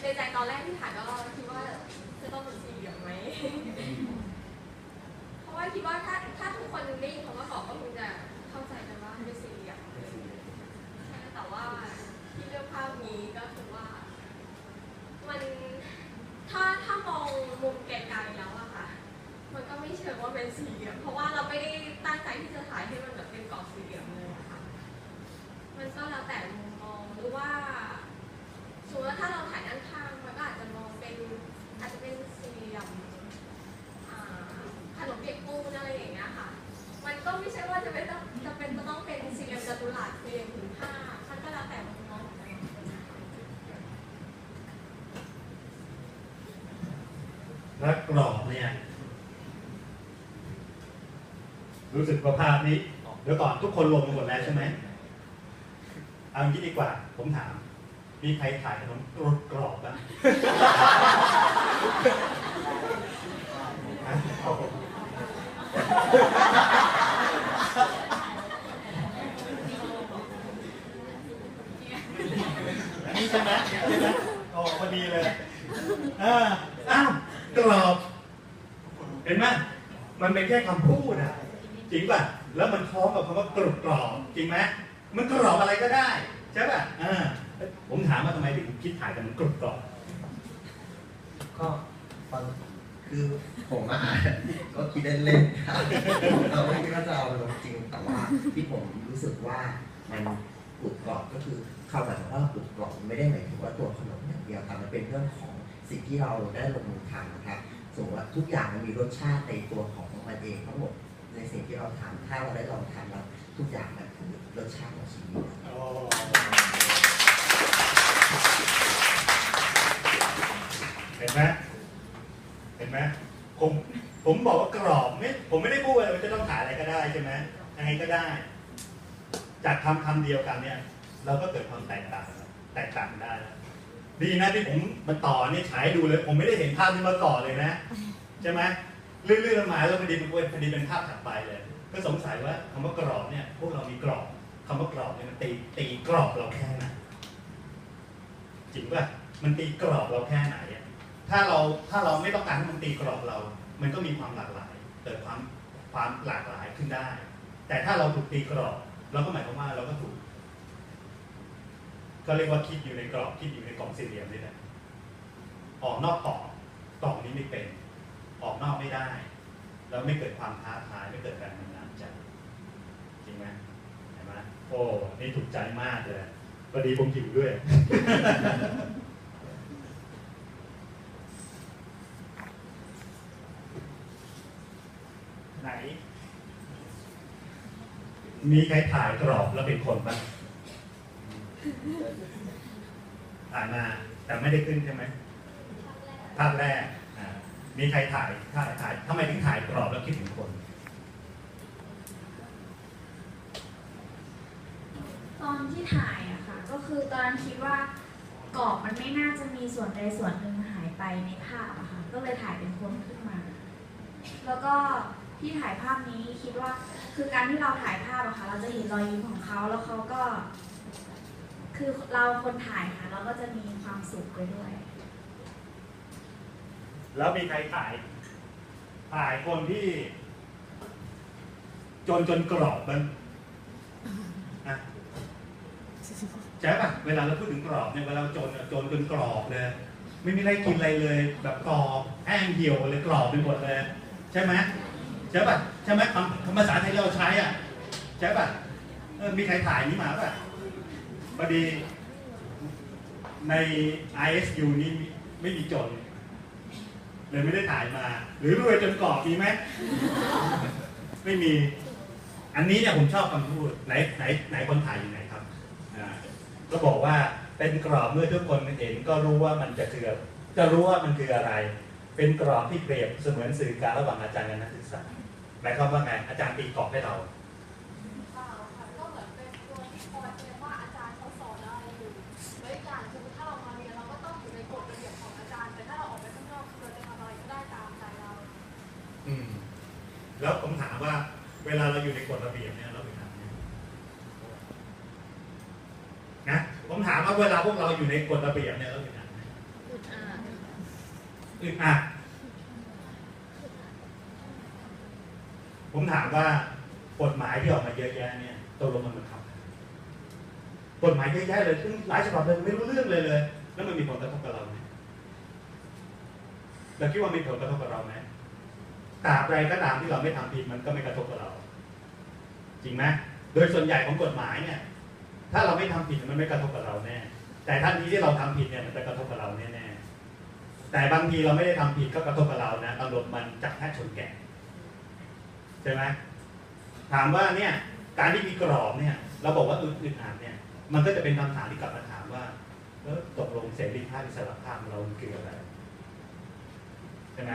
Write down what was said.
ในใจตอนแรกที่ถ่ายก็คิดว่าจะต้องเป็นสี่เหลี่ยมไหม เพราะว่าคิดว่าถ้าถ้าทุกคนได้ยินคำว่ากรอบก็คงจะเข้าใจกันว่าเป็นสี่เหลี่ยมใช่แต่ว่าที่เลือกภาพนี้ก็คือว่า มันถ้าถ้ามองมุมไกลๆแล้วอะค่ะ มันก็ไม่เชิงว่าเป็นสี่เหลี่ยมเพราะว่าเราไม่ได้ตั้งใจที่จะถ่ายให้มันแบบเป็นกรอบสี่เหลี่ยมเลยอะค่ะ มันก็แล้วแต่มุมมองหรือว่าสมมติว่าถ้าเราถ่ายด้านข้างมันก็อาจจะมองเป็นอาจจะเป็นสี่เหลี่ยมอ่าขนมเปียกปูนอะไรอย่างเงี้ยค่ะ มันก็ไม่ใช่ว่าจะเป็นต้องจะเป็นจะต้องเป็นสี่เหลี่ยมจัตุรัสสี่เหลี่ยมผืนผ้ามันก็แล้วแต่มุมมองของแต่ละคนนะคะ แล้วกรอบเนี่ย รู้สึกว่าภาพนี้ เดี๋ยวก่อนทุกคนลงหมดแล้วใช่ไหมเอางี้ดีกว่า ผมถาม มีใครถ่ายขนมกรอบบ้างฮะเอาผมนี่ใช่ไหมใช่ไหมโอ้พอดีเลยอ้าว กรอบ เห็นไหมมันเป็นแค่คำพูดอะจริงป่ะ แล้วมันพร้อมกับคำว่ากรุบกรอบจริงไหมมันกรอบอะไรก็ได้ใช่ป่ะอ่าผมถามว่าทำไมถึงคิดถ่ายกันมันกรุบกรอบก็ตอนคือผมอะก็คิดเล่นๆครับเราไม่คิดว่าจะเอาลงจริงแต่ว่าที่ผมรู้สึกว่ามันกรุบกรอบก็คือคำหมายของว่ากรุบกรอบไม่ได้หมายถึงว่าตัวขนมอย่างเดียวแต่มันเป็นเรื่องของ สิ่งที่เราได้ลงมือทำนะครับสมมติว่าทุกอย่างมันมีรสชาติในตัวของมันเองทั้งหมดในสิ่งที่เราทำถ้าเราได้ลองทำแล้วทุกอย่างมันคือรสชาติของชีวิตเห็นไหมเห็นไหมผมผมบอกว่ากรอบไม่ผมไม่ได้พูดว่าเราจะต้องถ่ายอะไรก็ได้ใช่ไหมยังไงก็ได้ จากคำคำเดียวกันเนี่ย เราก็เกิดความแตกต่างแตกต่างได้ ดีนะที่ผมมาต่อนี่ฉายดูเลย ผมไม่ได้เห็นภาพนี้มาก่อนเลยนะใช่ไหมเรื่อยๆมาแล้วพอดีมันพอดีเป็นภาพถัดไปเลย ก็สงสัยว่าคำว่ากรอบเนี่ย พวกเรามีกรอบคำว่ากรอบเนี่ยมันตีตีกรอบเราแค่ไหนจริงป่ะมันตีกรอบเราแค่ไหนอะถ้าเราถ้าเราไม่ต้องการให้มันตีกรอบเรา มันก็มีความหลากหลายเกิดความความหลากหลายขึ้นได้ แต่ถ้าเราถูกตีกรอบ เราก็หมายความว่าเราก็ถูก ก็เรียกว่าคิดอยู่ในกรอบคิดอยู่ในกล่องสี่เหลี่ยมนี่แหละออกนอกกล่องกล่องนี้ไม่เป็น ออกนอกไม่ได้ แล้วไม่เกิดความท้าทายไม่เกิดแรงบันดาลใจจริงไหมเห็นไหมโอ้นี่ถูกใจมากเลยพอดีผมหิวด้วยไหน มีใครถ่ายกรอบแล้วเป็นคนบ้าง ถ่ายมาแต่ไม่ได้ขึ้นใช่ไหมภาพแรกมีใครถ่ายถ่ายถ่ายทำไมถึงถ่ายกรอบแล้วคิดถึงคนตอนที่ถ่ายอะค่ะ ก็คือตอนนั้นคิดว่ากรอบมันไม่น่าจะมีส่วนใดส่วนหนึ่งหายไปในภาพอะค่ะ ก็เลยถ่ายเป็นคนขึ้นมา แล้วก็ที่ถ่ายภาพนี้คิดว่า คือการที่เราถ่ายภาพอะค่ะ เราจะเห็นรอยยิ้มของเขาแล้วเขาก็ คือเราคนถ่ายค่ะ เราก็จะมีความสุขไปด้วย แล้วมีใครถ่ายถ่ายคนที่ จนจนกรอบบ้างอะใช่ป่ะเวลาเราพูดถึงกรอบเนี่ยเวลาเราจนอะจนจนกรอบเลยไม่มีอะไรกินอะไรเลย แบบกรอบแห้งเหี่ยวเลยกรอบไปหมดเลย ใช่ไหมใช่ป่ะใช่ไหมคำภาษาไทยเราใช้อะใช่ป่ะเออมีใครถ่ายนี้มาป่ะ พอดีใน ISU นี่ไม่มีจนเลยไม่ได้ถ่ายมา หรือรวยจนกรอบมีไหม ไม่มี อันนี้เนี่ยผมชอบคำพูดไหนไหนไหนคนถ่ายอยู่ไหนครับอ่าก็บอกว่าเป็นกรอบเมื่อทุกคนเห็นก็รู้ว่ามันจะคือจะรู้ว่ามันคืออะไร เป็นกรอบที่เปรียบเสมือนสื่อกลางระหว่างอาจารย์กับนักศึกษาหมายความว่าไงอาจารย์ตีกรอบให้เรา อืม แล้วผมถามว่า เวลาเราอยู่ในกฎระเบียบเนี่ยเราเป็นแบบไหนะผมถามว่าเวลาพวกเราอยู่ในกฎระเบียบเนี่ยเราเป็นแบบไหนหนูอ่าอึดอัดผมถามว่ากฎหมายที่ออกมาเยอะแยะเนี่ยตกลงมันบังคับไหมกฎหมายเยอะแยะเลยซึ่งหลายฉบับเลยไม่รู้เรื่องเลยเลย แล้วมันมีผลกระทบกับเราไหมเราคิดว่ามีผลกระทบกับเราไหม ตราบใดก็ตามที่เราไม่ทำผิดมันก็ไม่กระทบกับเรา จริงไหมโดยส่วนใหญ่ของกฎหมายเนี่ย ถ้าเราไม่ทำผิดมันไม่กระทบกับเราแน่ แต่ทันทีที่เราทำผิดเนี่ยมันจะกระทบกับเราแน่ๆแต่บางทีเราไม่ได้ทำผิดก็กระทบกับเรานะตำรวจมันจับแพทย์ชนแกะใช่ไหมถามว่าเนี่ย การที่มีกรอบเนี่ย เราบอกว่าอึดอึดอัดเนี่ย มันก็จะเป็นคำถามที่กลับมาถามว่าเออตกลงเสรีภาพอิสระภาพของเราคืออะไรใช่ไหม